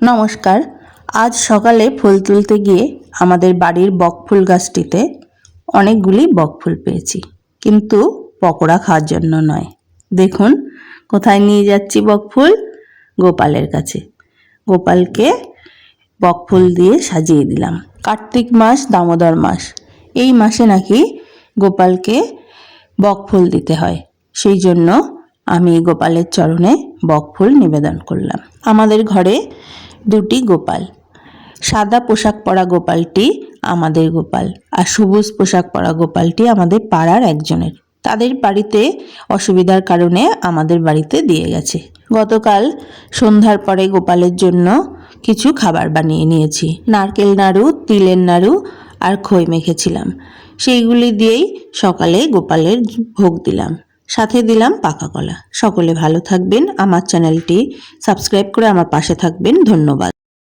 নমস্কার। আজ সকালে ফুল তুলতে গিয়ে আমাদের বাড়ির বকফুল গাছটিতে অনেকগুলি বকফুল পেয়েছি। কিন্তু পকোড়া খাওয়ার জন্য নয়। দেখুন, কোথায় নিয়ে যাচ্ছি বকফুল? গোপালের কাছে। গোপালকে বকফুল দিয়ে সাজিয়ে দিলাম। কার্তিক মাস, দামোদর মাস। এই মাসে নাকি গোপালকে বকফুল দিতে হয়। সেই জন্য আমি গোপালের চরণে বকফুল নিবেদন করলাম। আমাদের ঘরে দুটি গোপাল। সাদা পোশাক পরা গোপালটি আমাদের গোপাল আর সবুজ পোশাক পরা গোপালটি আমাদের পাড়ার একজনের। তাদের বাড়িতে অসুবিধার কারণে আমাদের বাড়িতে দিয়ে গেছে। গতকাল সন্ধ্যার পরে গোপালের জন্য কিছু খাবার বানিয়ে নিয়েছি। নারকেল নাড়ু, তিলের নাড়ু আর খই মেখেছিলাম। সেইগুলি দিয়েই সকালে গোপালের ভোগ দিলাম। সাথে দিলাম পাকা কলা। সকলে ভালো থাকবেন। আমার চ্যানেলটি সাবস্ক্রাইব করে আমার পাশে থাকবেন। ধন্যবাদ।